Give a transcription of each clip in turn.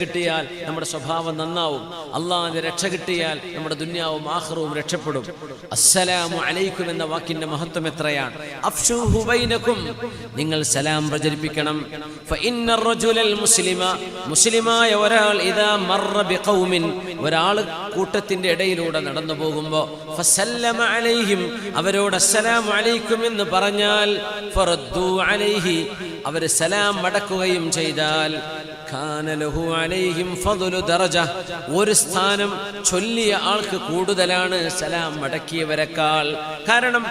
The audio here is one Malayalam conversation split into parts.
കിട്ടിയാൽ നമ്മുടെ സ്വഭാവം നന്നാവും. അള്ളാഹിന്റെ രക്ഷ കിട്ടിയാൽ നമ്മുടെ ദുന്യാവും ആഹ്റവും രക്ഷപ്പെടും. അസ്സലാമു അലൈക്കും എന്ന വാക്കിന്റെ മഹത്വം എത്രയാണ്? നിങ്ങൾ സലാം പ്രചരിപ്പിക്കണം. മുസ്ലിമ. മുസ്ലിമായ ഒരാൾ ഇദാ മർറ ബിഖൗമിൻ. ഒരാൾ കൂട്ടത്തിന്റെ ഇടയിലൂടെ നടന്നു ഫസല്ലമ അലൈഹിം. അവരോട് അസ്സലാമു അലൈക്കും എന്ന് പറഞ്ഞാൽ അലൈഹി. അവർ സലാം മടക്കുകയും ചെയ്താൽ കാന ലഹു അലൈഹിം ഫദലു ദറജ. ഒരു സ്ഥാനം ചൊല്ലിയ ആൾക്ക് കൂടുതലാണ് സലാം മടക്കിയവരെക്കാൾ കാരണം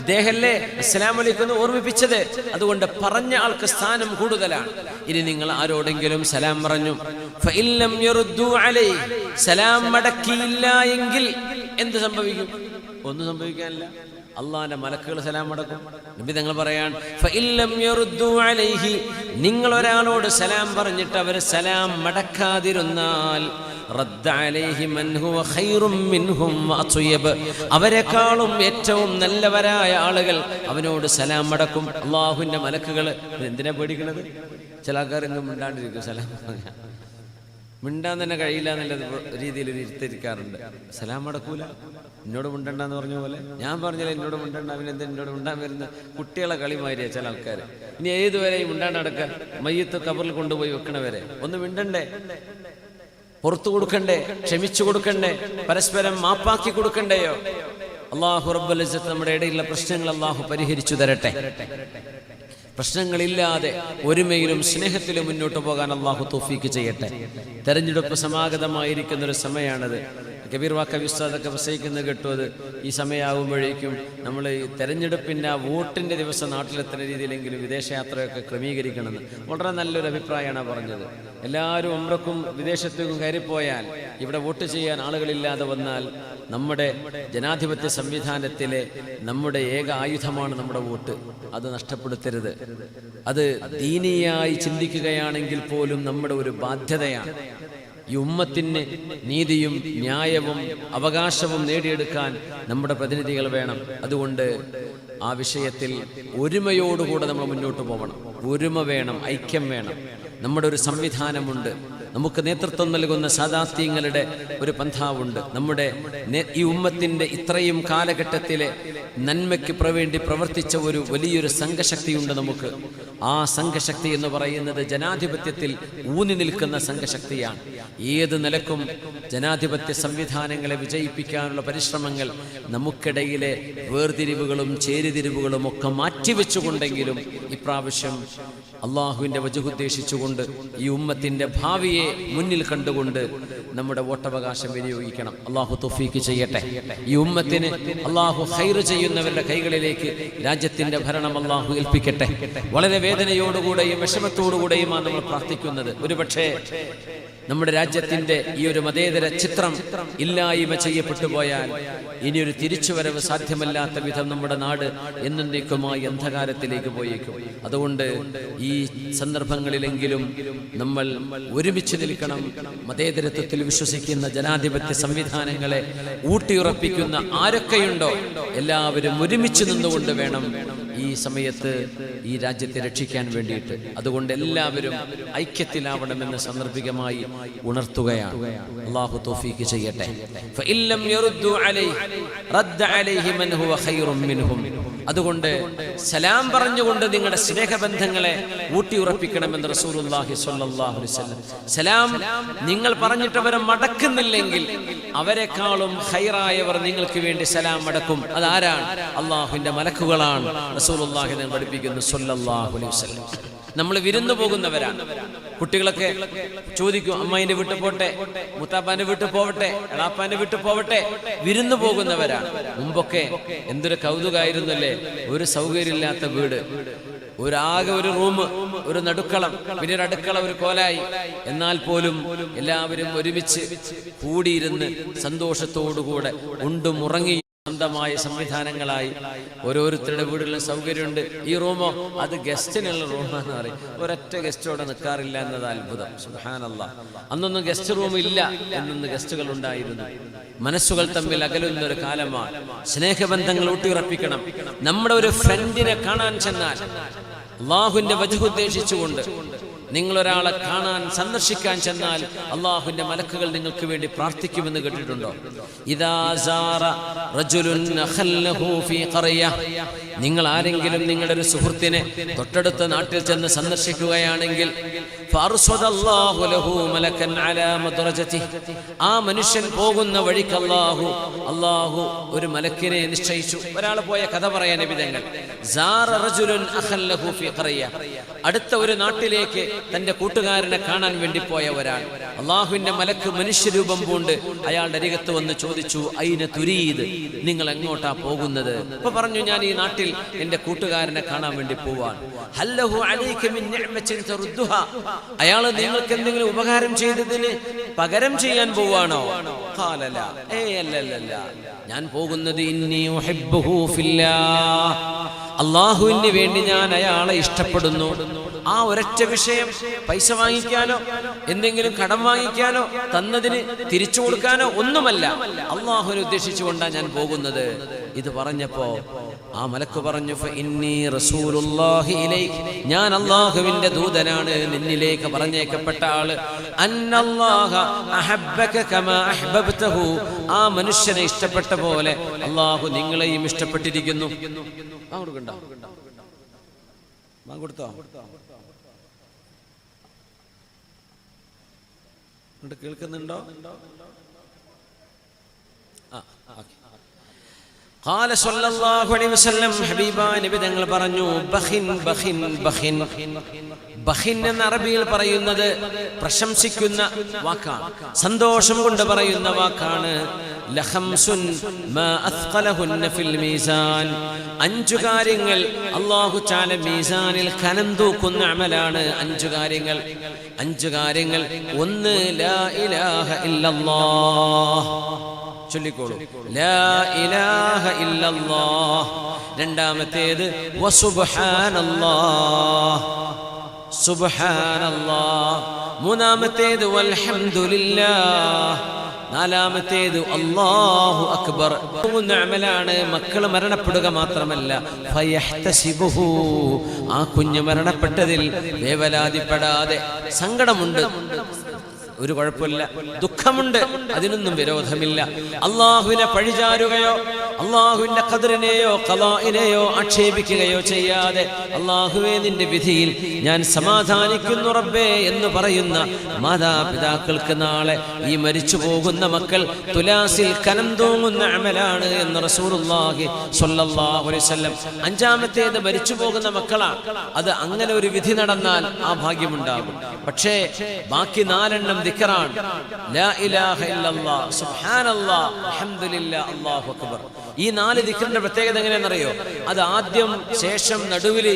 ഇദ്ദേഹല്ലേ അസ്സലാമു അലൈക്കും ഓർമ്മിപ്പിച്ചത്? അതുകൊണ്ട് പറഞ്ഞ ആൾക്ക് സ്ഥാനം കൂടുതലാണ്. ഇനി നിങ്ങൾ ആരോടെങ്കിലും സലാം പറഞ്ഞു സലാം മടക്കിയില്ല എങ്കിൽ എന്ത് സംഭവിക്കും? ഒന്നും സംഭവിക്കാനില്ല. അള്ളാന്റെ മലക്കുകൾ സലാം മടക്കും. നബി തങ്ങൾ പറയാൻ നിങ്ങൾ ഒരാളോട് സലാം പറഞ്ഞിട്ട് അവർ സലാം മടക്കാതിരുന്നാൽ അവരെക്കാളും ഏറ്റവും നല്ലവരായ ആളുകൾ അവനോട് സലാം മടക്കും. അള്ളാഹുവിന്റെ മലക്കുകൾ എന്തിനാ പേടിക്കണത്? ചില ആൾക്കാരെങ്കിലും മിണ്ടാണ്ടിരിക്കും സലാം പറഞ്ഞാൽ മിണ്ടാൻ തന്നെ കഴിയില്ല എന്നുള്ള രീതിയിൽ ഇരുത്തിരിക്കാറുണ്ട് സലാം മടക്കൂല എന്നോട് മിണ്ടണ്ടെന്ന് പറഞ്ഞ പോലെ. ഞാൻ പറഞ്ഞില്ല എന്നോട് മിണ്ടണ്ട അവനെന്ത് എന്നോട് മിണ്ടാൻ വരുന്ന കുട്ടികളെ കളി മാറിയ ചില ആൾക്കാർ ഇനി ഏതുവരെയും മിണ്ടാണ്ട് നടക്ക? മയ്യത്ത് കബറിൽ കൊണ്ടുപോയി വെക്കണവരെ. ഒന്ന് മിണ്ടണ്ടേ? പുറത്തു കൊടുക്കണ്ടേ? ക്ഷമിച്ചു കൊടുക്കണ്ടേ? പരസ്പരം മാപ്പാക്കി കൊടുക്കണ്ടേയോ? അള്ളാഹു റബ്ബുൽ നമ്മുടെ ഇടയിലുള്ള പ്രശ്നങ്ങൾ അള്ളാഹു പരിഹരിച്ചു തരട്ടെ. പ്രശ്നങ്ങളില്ലാതെ ഒരുമയിലും സ്നേഹത്തിലും മുന്നോട്ട് പോകാൻ അള്ളാഹു തോഫീക്ക് ചെയ്യട്ടെ. തെരഞ്ഞെടുപ്പ് സമാഗതമായിരിക്കുന്ന ഒരു സമയമാണത്. കബീർ വാക്ക വിസ്താദൊക്കെ പ്രസംഗിക്കുന്നത് കിട്ടുമത് ഈ സമയമാകുമ്പോഴേക്കും നമ്മൾ തെരഞ്ഞെടുപ്പിന്റെ ആ വോട്ടിന്റെ ദിവസം നാട്ടിലെത്തുന്ന രീതിയിലെങ്കിലും വിദേശയാത്രയൊക്കെ ക്രമീകരിക്കണമെന്ന് വളരെ നല്ലൊരു അഭിപ്രായമാണ് പറഞ്ഞത്. എല്ലാവരും ഉമ്രക്കും വിദേശത്തേക്കും കയറിപ്പോയാൽ ഇവിടെ വോട്ട് ചെയ്യാൻ ആളുകളില്ലാതെ വന്നാൽ നമ്മുടെ ജനാധിപത്യ സംവിധാനത്തിലെ നമ്മുടെ ഏക ആയുധമാണ് നമ്മുടെ വോട്ട്. അത് നഷ്ടപ്പെടുത്തരുത്. അത് ദീനിയായി ചിന്തിക്കുകയാണെങ്കിൽ പോലും നമ്മുടെ ഒരു ബാധ്യതയാണ്. ഈ ഉമ്മത്തിന് നീതിയും ന്യായവും അവകാശവും നേടിയെടുക്കാൻ നമ്മുടെ പ്രതിനിധികൾ വേണം. അതുകൊണ്ട് ആ വിഷയത്തിൽ ഒരുമയോടുകൂടെ നമ്മൾ മുന്നോട്ട് പോകണം ഒരുമ വേണം ഐക്യം വേണം. നമ്മുടെ ഒരു സംവിധാനമുണ്ട്. നമുക്ക് നേതൃത്വം നൽകുന്ന സാദാത്യങ്ങളുടെ ഒരു പന്ഥാവുണ്ട്. നമ്മുടെ ഈ ഉമ്മത്തിന്റെ ഇത്രയും കാലഘട്ടത്തിലെ നന്മയ്ക്ക് പ്രവേണ്ടി പ്രവർത്തിച്ച ഒരു വലിയൊരു സംഘശക്തിയുണ്ട് നമുക്ക്. ആ സംഘശക്തി എന്ന് പറയുന്നത് ജനാധിപത്യത്തിൽ ഊന്നി നിൽക്കുന്ന സംഘശക്തിയാണ്. ഏത് നിലക്കും ജനാധിപത്യ സംവിധാനങ്ങളെ വിജയിപ്പിക്കാനുള്ള പരിശ്രമങ്ങൾ നമുക്കിടയിലെ വേർതിരിവുകളും ചേരിതിരിവുകളും ഒക്കെ മാറ്റിവെച്ചുകൊണ്ടെങ്കിലും ഇപ്രാവശ്യം അള്ളാഹുവിന്റെ വജുദ്ദേശിച്ചുകൊണ്ട് ഈ ഉമ്മത്തിന്റെ ഭാവിയെ മുന്നിൽ കണ്ടുകൊണ്ട് നമ്മുടെ വോട്ടവകാശം വിനിയോഗിക്കണം. അള്ളാഹു തൊഫീക്ക് ചെയ്യട്ടെ. ഈ ഉമ്മത്തിന് അള്ളാഹു ഹൈർ ചെയ്യുന്നവരുടെ കൈകളിലേക്ക് രാജ്യത്തിന്റെ ഭരണം അള്ളാഹു ഏൽപ്പിക്കട്ടെ. വളരെ വേദനയോടുകൂടെയും വിഷമത്തോടുകൂടെയുമാണ് നമ്മൾ പ്രാർത്ഥിക്കുന്നത്. ഒരുപക്ഷേ നമ്മുടെ രാജ്യത്തിന്റെ ഈ ഒരു മതേതര ചിത്രം ഇല്ലായ്മ ചെയ്യപ്പെട്ടു പോയാൽ ഇനിയൊരു തിരിച്ചുവരവ് സാധ്യമല്ലാത്ത വിധം നമ്മുടെ നാട് എന്നേക്കുമായി അന്ധകാരത്തിലേക്ക് പോയേക്കും. അതുകൊണ്ട് ഈ സന്ദർഭങ്ങളിലെങ്കിലും നമ്മൾ ഒരുമിച്ച് നിൽക്കണം. മതേതരത്വത്തിൽ വിശ്വസിക്കുന്ന ജനാധിപത്യ സംവിധാനങ്ങളെ ഊട്ടിയുറപ്പിക്കുന്ന ആരൊക്കെയുണ്ടോ എല്ലാവരും ഒരുമിച്ച് നിന്നുകൊണ്ട് വേണം ഈ സമയത്ത് ഈ രാജ്യത്തെ രക്ഷിക്കാൻ വേണ്ടിയിട്ട്. അതുകൊണ്ട് എല്ലാവരും ഐക്യത്തിലാവണമെന്ന് സന്ദർഭികമായി ഉണർത്തുകയാണ്. അള്ളാഹു തോഫീക്ക് ചെയ്യട്ടെ. അതുകൊണ്ട് സലാം പറഞ്ഞുകൊണ്ട് നിങ്ങളുടെ സ്നേഹബന്ധങ്ങളെ ഊട്ടിയുറപ്പിക്കണമെന്ന് റസൂലുള്ളാഹി സ്വല്ലല്ലാഹു അലൈഹി സലാം നിങ്ങൾ പറഞ്ഞിട്ടവരെ മടക്കുന്നില്ലെങ്കിൽ അവരെക്കാളും ഹൈറായവർ നിങ്ങൾക്ക് വേണ്ടി സലാം മടക്കും അതാരാണ്? അള്ളാഹുവിന്റെ മലക്കുകളാണ് റസൂലുള്ളാഹി എന്ന് പഠിപ്പിക്കുന്നു സ്വല്ലല്ലാഹു അലൈഹി വസല്ലം. നമ്മൾ വിരുന്നു പോകുന്നവരാണ്. കുട്ടികളൊക്കെ ചോദിക്കും അമ്മായിന്റെ വീട്ടിൽ പോട്ടെ മുത്താപ്പാന്റെ വീട്ടിൽ പോവട്ടെ എളാപ്പാന്റെ വീട്ടിൽ പോവട്ടെ വിരുന്നു പോകുന്നവരാണ് മുമ്പൊക്കെ എന്തൊരു കൗതുകായിരുന്നല്ലേ? ഒരു സൗകര്യമില്ലാത്ത വീട്. ഒരാകെ ഒരു റൂം ഒരു നടുക്കളം പിന്നെ ഒരു അടുക്കള ഒരു കോലായി. എന്നാൽ പോലും എല്ലാവരും ഒരുമിച്ച് കൂടിയിരുന്ന് സന്തോഷത്തോടുകൂടെ ഉണ്ടും ഉറങ്ങി സ്വന്തമായ സംവിധാനങ്ങളായി. ഓരോരുത്തരുടെ വീടുകളിലും സൗകര്യമുണ്ട്. ഈ റൂമോ അത് ഗസ്റ്റിനുള്ള റൂമാന്ന് പറയും. ഒരൊറ്റ ഗസ്റ്റോടെ നിൽക്കാറില്ല എന്നത് അത്ഭുതം. സുഹാനല്ല അന്നൊന്നും ഗസ്റ്റ് റൂം ഇല്ല എന്നൊന്ന് ഗസ്റ്റുകൾ ഉണ്ടായിരുന്നു. മനസ്സുകൾ തമ്മിൽ അകലുന്ന ഒരു കാലമാണ്. സ്നേഹബന്ധങ്ങൾ ഊട്ടിയുറപ്പിക്കണം. നമ്മുടെ ഒരു ഫ്രണ്ടിനെ കാണാൻ ചെന്നാൽ അള്ളാഹുവിന്റെ വജുദ്ദേശിച്ചുകൊണ്ട് നിങ്ങൾ ഒരാളെ കാണാൻ സന്ദർശിക്കാൻ ചെന്നാൽ അള്ളാഹുവിന്റെ മലക്കുകൾ നിങ്ങൾക്ക് വേണ്ടി പ്രാർത്ഥിക്കുമെന്ന് കേട്ടിട്ടുണ്ടോ? ഇദാ നിങ്ങൾ ആരെങ്കിലും നിങ്ങളുടെ ഒരു സുഹൃത്തിനെ തൊട്ടടുത്ത നാട്ടിൽ ചെന്ന് സന്ദർശിക്കുകയാണെങ്കിൽ. ആ മനുഷ്യൻ പോകുന്ന വഴിക്ക് അല്ലാഹു അല്ലാഹു ഒരു മലക്കിനെ നിശ്ചയിച്ചു. ഒരാൾ പോയ കഥ പറയാൻ വിധങ്ങൾ അടുത്ത ഒരു നാട്ടിലേക്ക് തന്റെ കൂട്ടുകാരനെ കാണാൻ വേണ്ടി പോയ ഒരാൾ. അള്ളാഹുവിന്റെ മലക്ക് മനുഷ്യരൂപം പൂണ്ട് അയാളുടെ അരികത്ത് വന്ന് ചോദിച്ചു അയിന തുരീത് നിങ്ങൾ എങ്ങോട്ടാ പോകുന്നത്? അപ്പൊ പറഞ്ഞു ഞാൻ ഈ നാട്ടിൽ എന്റെ കൂട്ടുകാരനെ കാണാൻ വേണ്ടി പോവാൻ. അയാൾ നിങ്ങൾക്ക് എന്തെങ്കിലും ഉപകാരം ചെയ്തതിന് പകരം ചെയ്യാൻ പോവാണോ? അല്ലല്ല ഞാൻ പോകുന്നത് അള്ളാഹുവിന് വേണ്ടി ഞാൻ അയാളെ ഇഷ്ടപ്പെടുന്നു. ആ ഒരൊറ്റ വിഷയം പൈസ വാങ്ങിക്കാനോ എന്തെങ്കിലും കടം വാങ്ങിക്കാനോ തന്നതിന് തിരിച്ചു കൊടുക്കാനോ ഒന്നുമല്ല. അള്ളാഹുവിനെ ഉദ്ദേശിച്ചുകൊണ്ടാണ് ഞാൻ പോകുന്നത്. ഇത് പറഞ്ഞപ്പോ ആ മലക്ക് പറഞ്ഞു. ഞാൻ അള്ളാഹുവിന്റെ ദൂതനാണ് നിന്നിലേക്ക് പറഞ്ഞേക്കപ്പെട്ട ആൾ. ആ മനുഷ്യനെ ഇഷ്ടപ്പെട്ട പോലെ അള്ളാഹു നിങ്ങളെയും ഇഷ്ടപ്പെട്ടിരിക്കുന്നു. കേൾക്കുന്നുണ്ടോ? ആ ഓക്കെ. قال صلى الله عليه وسلم ഹബീബ നബി തങ്ങൾ പറഞ്ഞു ബഖിൻ ബഖിൻ ബഖിൻ ബഖിൻ എന്ന അറബിയിൽ പറയുന്നത് പ്രശംസിക്കുന്ന വാക്കാണ് സന്തോഷം കൊണ്ട് പറയുന്ന വാക്കാണ് ലഖംസുൻ മാ അത്ഖലഹുന്ന ഫിൽ മീസാൻ അഞ്ചു കാര്യങ്ങൾ അല്ലാഹു തആല മീസാനിൽ കനം തൂക്കുന്ന അമലാണ് അഞ്ചു കാര്യങ്ങൾ അഞ്ചു കാര്യങ്ങൾ ഒന്ന് ലാ ഇലാഹ ഇല്ലല്ലാഹ് രണ്ടാമത്തേത് മൂന്നാമത്തേത് നാലാമത്തേത് അള്ളാഹു അക്ബർ. മൂന്ന് അമലാണ് മക്കൾ മരണപ്പെടുക മാത്രമല്ല ആ കുഞ്ഞ് മരണപ്പെട്ടതിൽ വേവലാതിപ്പെടാതെ സങ്കടമുണ്ട്. ഒരു കുഴപ്പമില്ല. ദുഃഖമുണ്ട്. അതിനൊന്നും വിരോധമില്ല. അള്ളാഹുവിനെ പഴിചാരുകയോ അള്ളാഹുവിന്റെ കതിരനെയോ കലാഇനെയോ ആക്ഷേപിക്കുകയോ ചെയ്യാതെ അള്ളാഹുവെ നിന്റെ വിധിയിൽ ഞാൻ സമാധാനിക്കുന്നു റബ്ബേ എന്ന് പറയുന്ന മാതാപിതാക്കൾക്ക് നാളെ ഈ മരിച്ചു പോകുന്ന മക്കൾ തുലാസിൽ കനം തൂങ്ങുന്ന അമലാണ് എന്ന് അലൈഹി വസല്ലം അഞ്ചാമത്തേത് മരിച്ചു പോകുന്ന മക്കളാണ് അത് അങ്ങനെ ഒരു വിധി നടന്നാൽ ആ ഭാഗ്യമുണ്ടാകും. പക്ഷേ ബാക്കി നാലെണ്ണം ദിക്റാണ് ലാ ഇലാഹ ഇല്ലല്ലാഹ്. സുബ്ഹാനല്ലാഹ്. അൽഹംദുലില്ലാഹ്. അല്ലാഹു അക്ബർ. ഈ നാല് ദിക്കറിന്റെ പ്രത്യേകത എങ്ങനെയാണെന്നറിയോ? അത് ആദ്യം ശേഷം നടുവിൽ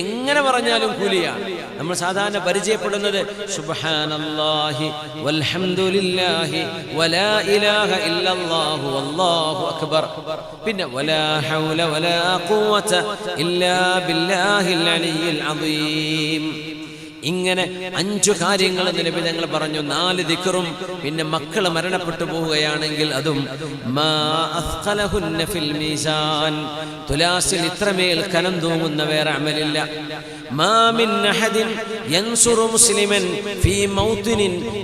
എങ്ങനെ പറഞ്ഞാലും കൂലിയാണ് നമ്മൾ സാധാരണ പരിചയപ്പെടുന്നത് സുബ്ഹാനല്ലാഹി വൽഹംദുലില്ലാഹി വലാ ഇലാഹ ഇല്ലല്ലാഹു അല്ലാഹു അക്ബർ. പിന്നെ വലാ ഹൗല വലാ ഖുവത ഇല്ലാ ബില്ലാഹിൽ അലിയിൽ അദീം. ഇങ്ങനെ അഞ്ചു കാര്യങ്ങൾ നിലവിൽ ഞങ്ങൾ പറഞ്ഞു. നാല് ദിക്കറും പിന്നെ മക്കൾ മരണപ്പെട്ടു പോവുകയാണെങ്കിൽ അതും തുലാസിൽ ഇത്രമേൽ കനം തൂങ്ങുന്ന വേറെ അമലില്ല. അഹദിൻ യൻസുറു മുസ്ലിമൻ ഫീ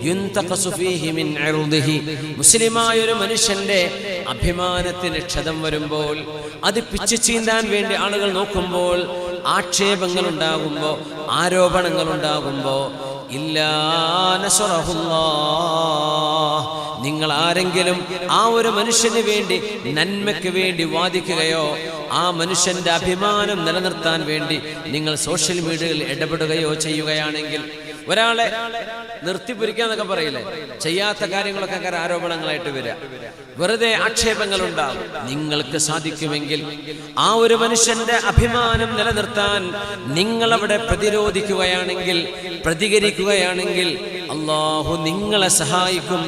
യുന്തഖസു ഫീഹി മിൻ അർദിഹി. മുസ്ലിമായ ഒരു മനുഷ്യന്റെ അഭിമാനത്തിന് ക്ഷതം വരുമ്പോൾ അത് പിച്ചു ചീന്താൻ വേണ്ടി ആളുകൾ നോക്കുമ്പോൾ ആക്ഷേപങ്ങൾ ഉണ്ടാകുമ്പോ ആരോപണങ്ങൾ ഉണ്ടാകുമ്പോ ഇല്ലാ നിങ്ങൾ ആരെങ്കിലും ആ ഒരു മനുഷ്യന് വേണ്ടി നന്മയ്ക്ക് വേണ്ടി വാദിക്കുകയോ ആ മനുഷ്യന്റെ അഭിമാനം നിലനിർത്താൻ വേണ്ടി നിങ്ങൾ സോഷ്യൽ മീഡിയയിൽ ഇടപെടുകയോ ചെയ്യുകയാണെങ്കിൽ ഒരാളെ നിർത്തിപ്പൊരിക്കാന്നൊക്കെ പറയില്ലേ? ചെയ്യാത്ത കാര്യങ്ങളൊക്കെ അങ്ങനെ ആരോപണങ്ങളായിട്ട് വരിക. വെറുതെ ആക്ഷേപങ്ങൾ ഉണ്ടാവും നിങ്ങൾക്ക് സാധിക്കുമെങ്കിൽ ആ ഒരു മനുഷ്യന്റെ അഭിമാനം നിലനിർത്താൻ നിങ്ങൾ അവിടെ പ്രതിരോധിക്കുകയാണെങ്കിൽ പ്രതികരിക്കുകയാണെങ്കിൽ അള്ളാഹു നിങ്ങളെ സഹായിക്കും.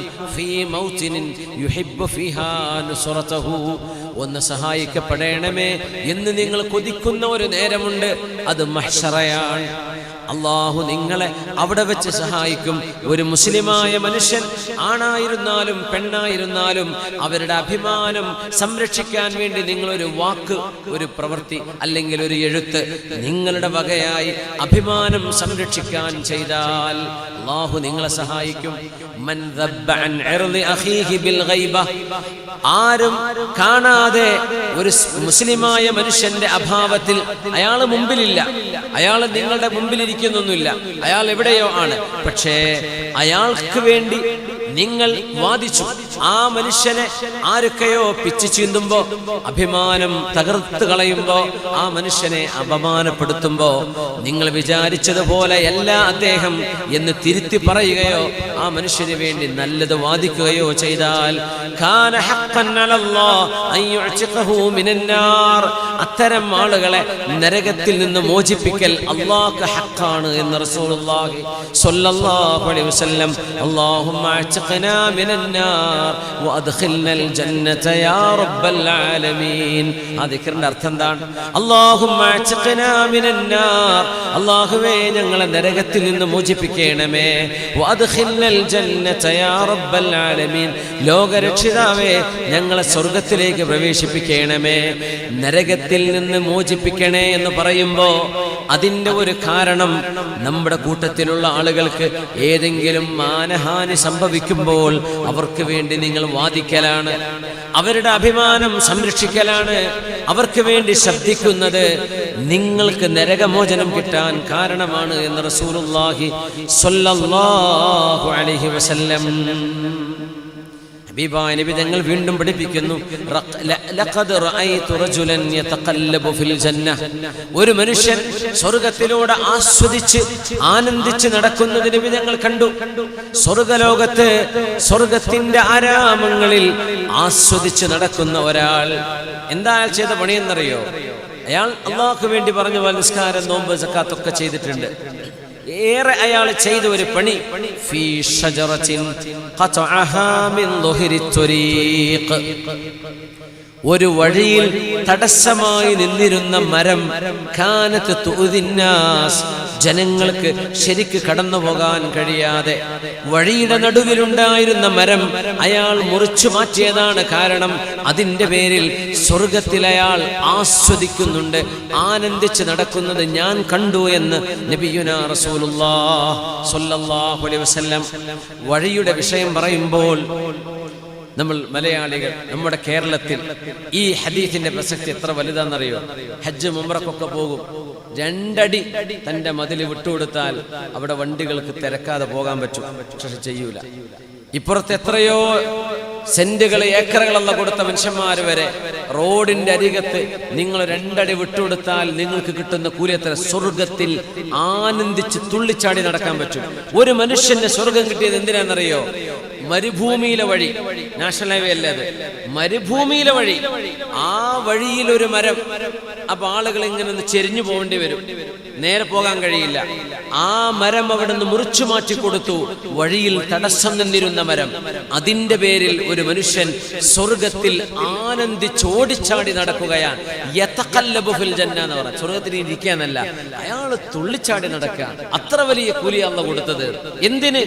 ഒന്ന് സഹായിക്കപ്പെടേണമേ എന്ന് നിങ്ങൾ കൊതിക്കുന്ന ഒരു നേരമുണ്ട്. അത് മഹ്ശറയാണ് അള്ളാഹു നിങ്ങളെ അവിടെ വെച്ച് സഹായിക്കും. ഒരു മുസ്ലിമായ മനുഷ്യൻ ആണായിരുന്നാലും പെണ്ണായിരുന്നാലും അവരുടെ അഭിമാനം സംരക്ഷിക്കാൻ വേണ്ടി നിങ്ങളൊരു വാക്ക് ഒരു പ്രവൃത്തി അല്ലെങ്കിൽ ഒരു എഴുത്ത് നിങ്ങളുടെ വകയായി അഭിമാനം സംരക്ഷിക്കാൻ ചെയ്താൽ അള്ളാഹു നിങ്ങളെ സഹായിക്കും. ആരും കാണാതെ ഒരു മുസ്ലിമായ മനുഷ്യന്റെ അഭാവത്തിൽ അയാൾ മുമ്പിലില്ല. അയാൾ നിങ്ങളുടെ മുമ്പിലിരിക്കുന്നൊന്നുമില്ല. അയാൾ എവിടെയോ ആണ്. പക്ഷേ അയാൾക്ക് വേണ്ടി നിങ്ങൾ വാദിച്ചു ആ മനുഷ്യനെ ആരൊക്കെയോ പിച്ചു ചീന്തുമ്പോ അഭിമാനം തകർത്ത് കളയുമ്പോ ആ മനുഷ്യനെ അപമാനപ്പെടുത്തുമ്പോ നിങ്ങൾ വിചാരിച്ചതുപോലെ അല്ല അദ്ദേഹം എന്ന് തിരുത്തി പറയുകയോ ആ മനുഷ്യന് വേണ്ടി നല്ലത് വാദിക്കുകയോ ചെയ്താൽ. അത്തരം ആളുകളെ നരകത്തിൽ നിന്ന് മോചിപ്പിക്കൽ അള്ളാഹ് ഹക്കാണ് എന്ന് റസൂലുള്ളാഹി സ്വല്ലല്ലാഹു അലൈഹി വസല്ലം അല്ലാഹുമ്മ അഅ്തിഖ്നാ മിനന്നാർ വഅദ്ഖിൽനൽ ജന്നത യാ റബ്ബൽ ആലമീൻ ആ ദിക്റിന്റെ അർത്ഥം എന്താണ്? അല്ലാഹുമ്മ അഅ്തിഖ്നാ മിനന്നാർ അല്ലാഹുവേ ഞങ്ങളെ നരകത്തിൽ നിന്ന് മോചിപ്പിക്കണമേ. വഅദ്ഖിൽനൽ ജന്നത യാ റബ്ബൽ ആലമീൻ. ലോകരക്ഷിതാവേ ഞങ്ങളെ സ്വർഗത്തിലേക്ക് പ്രവേശിപ്പിക്കണമേ. നരകത്തിൽ നിന്ന് മോചിപ്പിക്കണേ എന്ന് പറയുമ്പോൾ അതിന്റെ ഒരു കാരണം നമ്മുടെ കൂട്ടത്തിലുള്ള ആളുകൾക്ക് ഏതെങ്കിലും മാനഹാനി സംഭവിക്കുമ്പോൾ അവർക്ക് വേണ്ടി നിങ്ങൾ വാദിക്കലാണ്. അവരുടെ അഭിമാനം സംരക്ഷിക്കലാണ്. അവർക്ക് വേണ്ടി ശബ്ദിക്കുന്നത് നിങ്ങൾക്ക് നരകമോചനം കിട്ടാൻ കാരണമാണ് എന്ന് റസൂലുള്ളാഹി സ്വല്ലല്ലാഹു അലൈഹി വസല്ലം. ഹബീബായ നബി വീണ്ടും പഠിപ്പിക്കുന്നു. ഒരു മനുഷ്യൻ സ്വർഗത്തിലൂടെ ആസ്വദിച്ച് ആനന്ദിച്ച് നടക്കുന്നത് നബി കണ്ടു. സ്വർഗലോകത്ത് സ്വർഗത്തിന്റെ ആരാമങ്ങളിൽ ആസ്വദിച്ച് നടക്കുന്ന ഒരാൾ. എന്താ ചെയ്ത പണിയെന്നറിയോ? അയാൾ അള്ളാഹ്ക്ക് വേണ്ടി പറഞ്ഞു പോലെ നിസ്കാരം നോമ്പ് സക്കാത്തൊക്കെ ചെയ്തിട്ടുണ്ട്. ഏറെ അയാൾ ചെയ്ത ഒരു പണി ഒരു വഴിയിൽ തടസ്സമായി നിന്നിരുന്ന മരം കാനത്ത്. ജനങ്ങൾക്ക് ശരിക്ക് കടന്നു പോകാൻ കഴിയാതെ വഴിയുടെ നടുവിലുണ്ടായിരുന്ന മരം അയാൾ മുറിച്ചു മാറ്റിയതാണ് കാരണം അതിന്റെ പേരിൽ സ്വർഗത്തിൽ അയാൾ ആസ്വദിക്കുന്നുണ്ട് ആനന്ദിച്ച് നടക്കുന്നത് ഞാൻ കണ്ടു എന്ന് നബിയുന റസൂലുല്ലാഹുലി വസല്ലം വഴിയുടെ വിഷയം പറയുമ്പോൾ നമ്മൾ മലയാളികൾ നമ്മുടെ കേരളത്തിൽ ഈ ഹദീഫിന്റെ പ്രസക്തി എത്ര വലുതാണെന്നറിയോ? ഹജ്ജ് മുമ്പറക്കൊക്കെ പോകും. രണ്ടടി തന്റെ മതിൽ വിട്ടുകൊടുത്താൽ അവിടെ വണ്ടികൾക്ക് തിരക്കാതെ പോകാൻ പറ്റും. പക്ഷെ ചെയ്യൂല. ഇപ്പുറത്ത് എത്രയോ സെന്റുകൾ ഏക്കറുകളെല്ലാം കൊടുത്ത മനുഷ്യന്മാർ വരെ റോഡിന്റെ അരികത്ത് നിങ്ങൾ രണ്ടടി വിട്ടുകൊടുത്താൽ നിങ്ങൾക്ക് കിട്ടുന്ന കൂലിയത്ര? സ്വർഗത്തിൽ ആനന്ദിച്ച് തുള്ളിച്ചാടി നടക്കാൻ പറ്റും. ഒരു മനുഷ്യന്റെ സ്വർഗം കിട്ടിയത് എന്തിനാണെന്നറിയോ? മരുഭൂമിയിലെ വഴി. നാഷണൽ ഹൈവേ അല്ലേ അത്? മരുഭൂമിയിലെ വഴി. ആ വഴിയിൽ ഒരു മരം. അപ്പൊ ആളുകൾ ഇങ്ങനെ ഒന്ന് ചെരിഞ്ഞു പോകേണ്ടി വരും. നേരെ പോകാൻ കഴിയില്ല. ആ മരം അവിടെ നിന്ന് മുറിച്ചു മാറ്റി കൊടുത്തു. വഴിയിൽ തടസ്സം നിന്നിരുന്ന മരം. അതിന്റെ പേരിൽ ഒരു മനുഷ്യൻ സ്വർഗത്തിൽ ആനന്ദിച്ചോടിച്ചാടി നടക്കുകയാണ്. യതഖല്ലബു ഫിൽ ജന്ന എന്ന് പറഞ്ഞ. സ്വർഗത്തിൽ ഇരിക്കാനല്ല അയാൾ തുള്ളിച്ചാടി നടക്കുക അത്ര വലിയ കൂലി കൊടുത്തത്. എന്തിന്?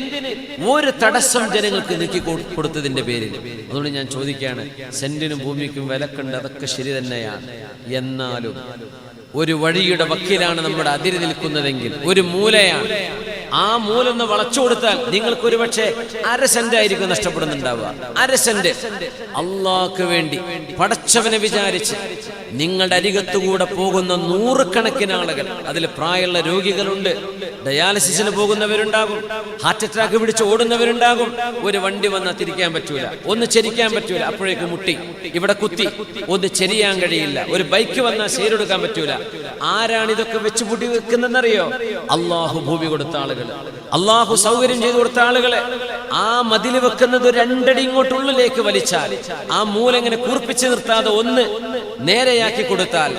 ഒരു തടസ്സം ജനങ്ങൾക്ക് നീക്കി കൊ- കൊടുത്തതിന്റെ പേരിൽ. അതുകൊണ്ട് ഞാൻ ചോദിക്കുകയാണ് സെന്റിനും ഭൂമിക്കും വിലക്കുണ്ട് അതൊക്കെ ശരി തന്നെയാണ് എന്നാലും ഒരു വഴിയുടെ വക്കീലാണ് നമ്മുടെ അതിര് നിൽക്കുന്നതെങ്കിൽ ഒരു മൂലയാണ് ആ മൂലൊന്ന് വളച്ചു കൊടുത്താൽ നിങ്ങൾക്ക് ഒരു പക്ഷേ അര സെന്റ് ആയിരിക്കും നഷ്ടപ്പെടുന്നുണ്ടാവുക. അര സെന്റ്. അള്ളാഹ്ക്ക് വേണ്ടി പടച്ചവനെ വിചാരിച്ച് നിങ്ങളുടെ അരികത്തുകൂടെ പോകുന്ന നൂറുകണക്കിന് ആളുകൾ അതിൽ പ്രായമുള്ള രോഗികളുണ്ട്. ഡയാലിസിസിന് പോകുന്നവരുണ്ടാകും. ഹാർട്ട് അറ്റാക്ക് പിടിച്ച് ഓടുന്നവരുണ്ടാകും. ഒരു വണ്ടി വന്നാൽ തിരിക്കാൻ പറ്റൂല. ഒന്ന് ചെരിക്കാൻ പറ്റൂല. അപ്പോഴേക്ക് മുട്ടി. ഇവിടെ കുത്തി. ഒന്ന് ചെരിയാൻ കഴിയില്ല. ഒരു ബൈക്ക് വന്നാൽ ശേരെടുക്കാൻ പറ്റൂല. ആരാണ് ഇതൊക്കെ വെച്ച് പൂട്ടി വെക്കുന്നതെന്നറിയോ അള്ളാഹു ഭൂമി കൊടുത്ത ആളുകൾ. അള്ളാഹു സൗകര്യം ചെയ്തു കൊടുത്ത ആളുകളെ. ആ മതിൽ വെക്കുന്നത് രണ്ടടി ഇങ്ങോട്ടുള്ളിലേക്ക് വലിച്ചാൽ ആ മൂലങ്ങനെ കൂർപ്പിച്ചു നിർത്താതെ ഒന്ന് നേരെയാക്കി കൊടുത്താൽ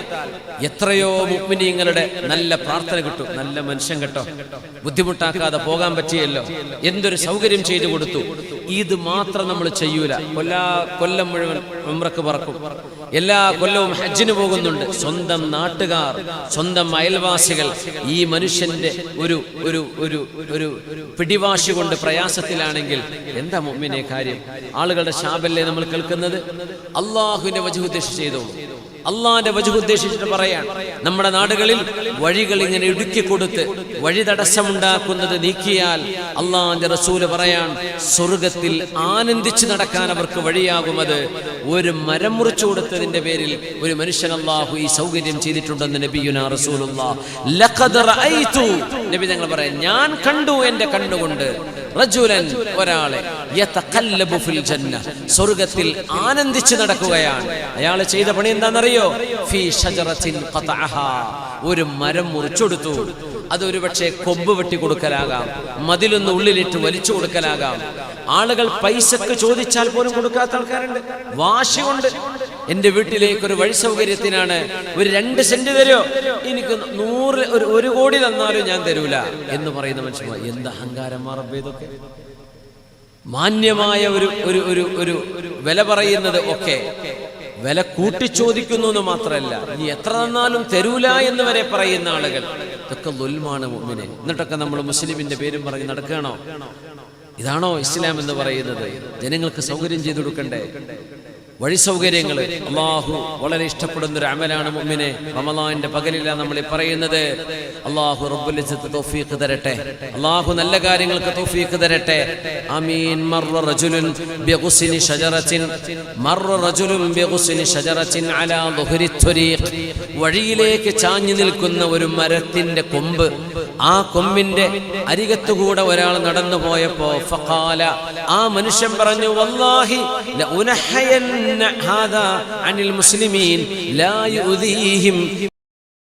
എത്രയോ മുഗ്മിനീങ്ങളുടെ നല്ല പ്രാർത്ഥന കിട്ടും. നല്ല മനുഷ്യൻ കേട്ടോ. ബുദ്ധിമുട്ടാക്കാതെ പോകാൻ പറ്റിയല്ലോ. എന്തൊരു സൗകര്യം ചെയ്തു കൊടുത്തു. ഇത് മാത്രം നമ്മൾ ചെയ്യൂല. കൊല്ലാ കൊല്ലം മുഴുവൻ ഉംറക്ക് പറക്കും. എല്ലാ കൊല്ലവും ഹജ്ജിന് പോകുന്നുണ്ട്. സ്വന്തം നാട്ടുകാർ സ്വന്തം അയൽവാസികൾ. ഈ മനുഷ്യന്റെ ഒരു ഒരു ഒരു ഒരു പിടിവാശി കൊണ്ട് പ്രയാസത്തിലാണെങ്കിൽ എന്താ മുമ്മിനെ കാര്യം? ആളുകളുടെ ശാപല്ലേ നമ്മൾ കേൾക്കുന്നത്? അള്ളാഹുവിന്റെ വജുദ്ദേശം ചെയ്തോളൂ. അള്ളാന്റെ വജു ഉദ്ദേശിച്ചിട്ട് പറയാണ്. നമ്മുടെ നാടുകളിൽ വഴികൾ ഇങ്ങനെ ഇടുക്കി കൊടുത്ത് വഴി തടസ്സമുണ്ടാക്കുന്നത് നീക്കിയാൽ അള്ളാന്റെ റസൂൽ പറയാൻ സ്വർഗത്തിൽ ആനന്ദിച്ചു നടക്കാൻ അവർക്ക് വഴിയാകുമത് ഒരു മരം മുറിച്ചു കൊടുത്തതിന്റെ പേരിൽ ഒരു മനുഷ്യൻ അള്ളാഹു ഈ സൗകര്യം ചെയ്തിട്ടുണ്ടെന്ന് നബിയുന റസൂലുള്ള നബി ഞങ്ങൾ പറയാം ഞാൻ കണ്ടു എന്റെ കണ്ണുകൊണ്ട്. റജുലൻ ഒരാളെ ഫിൽ ജന്ന സ്വർഗത്തിൽ ആനന്ദിച്ചു നടക്കുകയാണ്. അയാൾ ചെയ്ത പണി എന്താണെന്നറിയോ? ഫീ ഷജറത്തിൻ ഒരു മരം മുറിച്ചെടുത്തു. അതൊരു പക്ഷേ കൊമ്പ് വെട്ടി കൊടുക്കലാകാം മതിലൊന്ന് ഉള്ളിലിട്ട് വലിച്ചു കൊടുക്കലാകാം. ആളുകൾ പൈസക്ക് ചോദിച്ചാൽ പോലും കൊടുക്കാത്ത ആൾക്കാരുണ്ട്. വാശി കൊണ്ട് എന്റെ വീട്ടിലേക്ക് ഒരു വഴി സൗകര്യത്തിനാണ് ഒരു രണ്ട് സെന്റ് തരുമോ എനിക്ക് നൂറ് ഒരു ഒരു കോടി തന്നാലും ഞാൻ തരൂല എന്ന് പറയുന്ന മനുഷ്യന്മാർ. എന്ത് അഹങ്കാരം ഇതൊക്കെ? മാന്യമായ ഒരു ഒരു ഒരു ഒരു വില പറയുന്നത് ഒക്കെ വില കൂട്ടിച്ചോദിക്കുന്നു എന്ന് മാത്രമല്ല നീ എത്ര തന്നാലും തരൂല എന്ന് വരെ പറയുന്ന ആളുകൾ. ഇതൊക്കെ ലുൽമാണ് മുമ്പിനെ എന്നിട്ടൊക്കെ നമ്മൾ മുസ്ലിമിന്റെ പേരും പറഞ്ഞ് നടക്കണോ ഇതാണോ ഇസ്ലാം എന്ന് പറയുന്നത്? ജനങ്ങൾക്ക് സൗകര്യം ചെയ്തു കൊടുക്കണ്ടേ? വഴി സൗകര്യങ്ങൾ അള്ളാഹു വളരെ ഇഷ്ടപ്പെടുന്ന ഒരു അമലാണ് മുമ്മിനെ റമലാന്റെ പകലില്ല നമ്മൾ ഈ പറയുന്നത്. അള്ളാഹു റബ്ബുലിസത്ത് തോഫീക്ക് തരട്ടെ. അള്ളാഹു നല്ല കാര്യങ്ങൾക്ക് തോഫീക്ക് തരട്ടെ. ആമീൻ. മർറ റജുലുൻ ബിഗുസിനി ഷജറത്തിൻ മർറ റജുലുൻ ബിഗുസിനി ഷജറത്തിൻ അലാ ദുഹരി വഴിയിലേക്ക് ചാഞ്ഞു നിൽക്കുന്ന ഒരു മരത്തിന്റെ കൊമ്പ്. ആ കൊമ്പിന്റെ അരികത്തുകൂടെ ഒരാൾ നടന്നു പോയപ്പോ ഫഖാല ആ മനുഷ്യൻ പറഞ്ഞു വല്ലാഹി ഹാദാ അനിൽ മുസ്ലിമീൻ ലാ യുദീഹിം